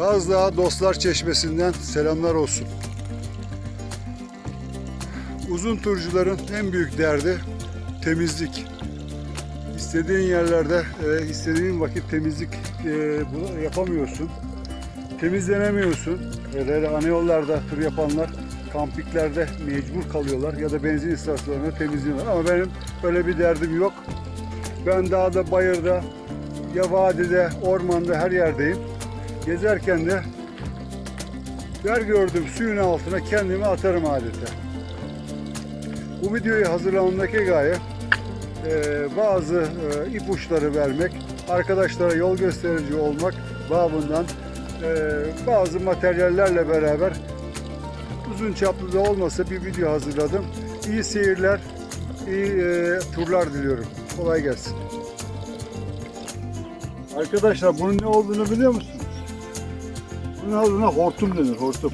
Kazdağ Dostlar Çeşmesi'nden selamlar olsun. Uzun turcuların en büyük derdi temizlik. İstediğin yerlerde, e, istediğin vakit temizlik e, yapamıyorsun. Temizlenemiyorsun. Hele hele ana yollarda tur yapanlar kampiklerde mecbur kalıyorlar ya da benzin istasyonlarında temizliyorlar. Ama benim böyle bir derdim yok. Ben dağda, bayırda, ya vadide, ormanda her yerdeyim. Gezerken de yer gördüm suyun altına kendimi atarım adeta. Bu videoyu hazırlamamdaki gaye e, bazı e, ipuçları vermek, arkadaşlara yol gösterici olmak babından e, bazı materyallerle beraber uzun çaplı da olmasa bir video hazırladım. İyi seyirler, iyi e, turlar diliyorum. Kolay gelsin. Arkadaşlar bunun ne olduğunu biliyor musunuz? Bunun adına hortum denir, hortum.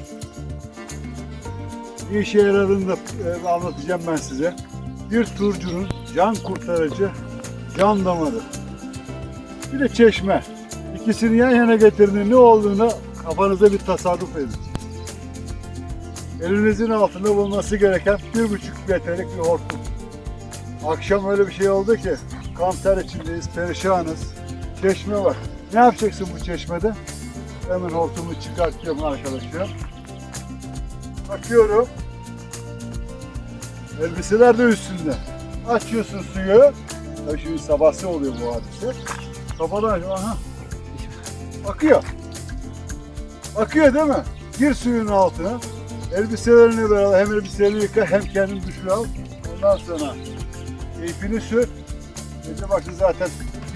Bir işe yaradığını da e, anlatacağım ben size. Bir turcunun can kurtarıcı can damarı. Bir de çeşme. İkisini yan yana getirdiğinde ne olduğunu kafanıza bir tasarruf edin. Elinizin altında bulunması gereken bir buçuk metrelik bir hortum. Akşam öyle bir şey oldu ki kanser içindeyiz, perişanız. Çeşme var. Ne yapacaksın bu çeşmede? Hemen hortumu çıkartıyorum arkadaşlar. Bakıyorum. Elbiseler de üstünde. Açıyorsun suyu. Tabii şimdi sabahsı oluyor bu hadise. Kafadan. Aha. Akıyor. Akıyor değil mi? Gir suyun altına. Elbiselerini beraber hem elbiselerini yıka hem kendin duşunu al. Ondan sonra keyfini sür. Gece bakın zaten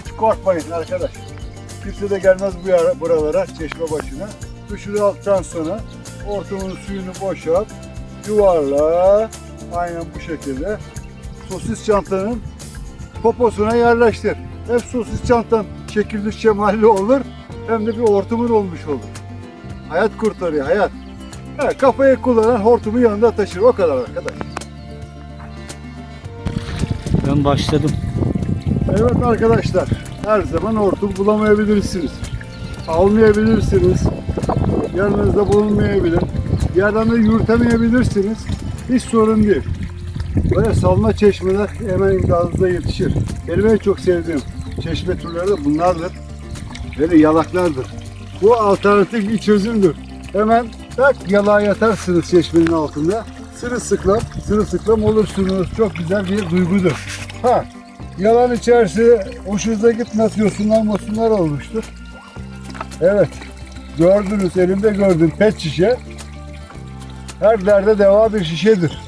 hiç korkmayın arkadaş. Kimse de gelmez bu yara- buralara, çeşme başına. Duşunu aldıktan sonra ortamın suyunu boşalt, yuvarla, aynen bu şekilde. Sosis çantanın poposuna yerleştir. Hem sosis çantan şekilli şemalli olur, hem de bir hortumun olmuş olur. Hayat kurtarıyor, hayat. Evet, kafayı kullanan hortumu yanında taşır. O kadar arkadaş. Ben başladım. Evet arkadaşlar, her zaman hortum bulamayabilirsiniz. Almayabilirsiniz. Yanınızda bulunmayabilir. Yerden de yürütemeyebilirsiniz. Hiç sorun değil. Böyle salma çeşmeler hemen imdadınıza yetişir. Benim en çok sevdiğim çeşme türleri de bunlardır. De yalaklardır. Bu alternatif bir çözümdür. Hemen tak yalağa yatarsınız çeşmenin altında. Sırılsıklam, sırılsıklam olursunuz. Çok güzel bir duygudur. Ha, yalan içerisi hoşunuza gitmez yosunlar mosunlar olmuştur. Evet, gördünüz elimde gördüm pet şişe. Her derde deva bir şişedir.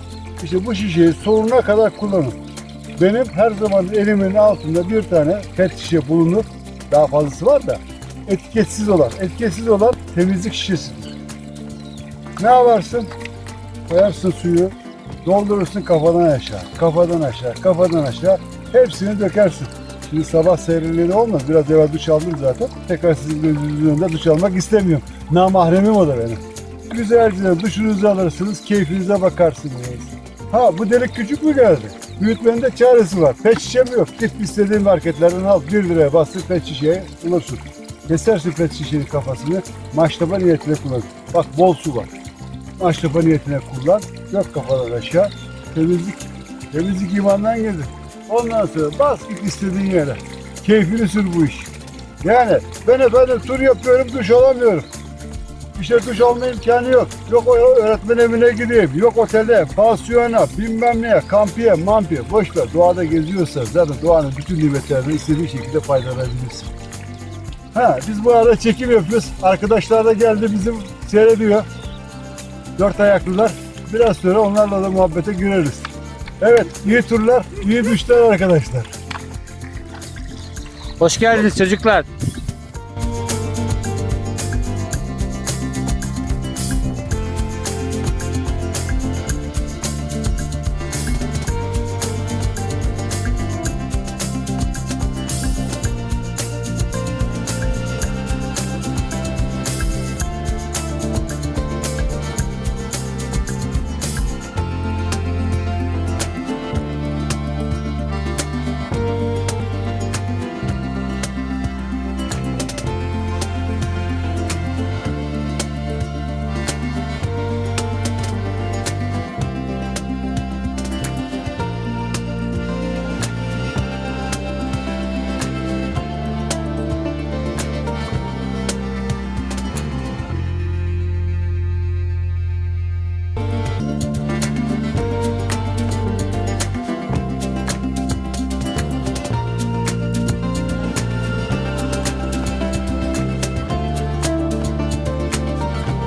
İşte bu şişeyi sonuna kadar kullanın. Benim her zaman elimin altında bir tane pet şişe bulunur. Daha fazlası var da etiketsiz olan. Etiketsiz olan temizlik şişesidir. Ne yaparsın? Koyarsın suyu, doldurursun kafadan aşağı, kafadan aşağı, kafadan aşağı. Hepsini dökersin. Şimdi sabah serinliği de olmaz. Biraz evvel duş aldım zaten. Tekrar sizin gözünüzün önünde duş almak istemiyorum. Namahremim o da benim. Güzelce duşunuzu alırsınız, keyfinize bakarsınız. Ha bu delik küçük mü geldi? Büyütmenin de çaresi var. Pet şişe yok? Git istediğin marketlerden al. 1 liraya bastır pet şişeye bulursun. Kesersin pet şişenin kafasını. Maşrapa niyetine kullan. Bak bol su var. Maşrapa niyetine kullan. Dök kafadan aşağı. Temizlik. Temizlik imandan gelir. Ondan sonra bas git istediğin yere. Keyfini sür bu iş. Yani ben efendim tur yapıyorum duş alamıyorum. İşte duş alma imkanı yok. Yok o öğretmen evine gideyim. Yok otele, pansiyona, bilmem neye, kampiye, mampiye. Boş ver. Doğada geziyorsan zaten doğanın bütün nimetlerinden istediğin şekilde faydalanabilirsin. Ha biz bu arada çekim yapıyoruz. Arkadaşlar da geldi bizim seyrediyor. Dört ayaklılar. Biraz sonra onlarla da muhabbete gireriz. Evet, iyi turlar, iyi düşler arkadaşlar. Hoş geldiniz çocuklar.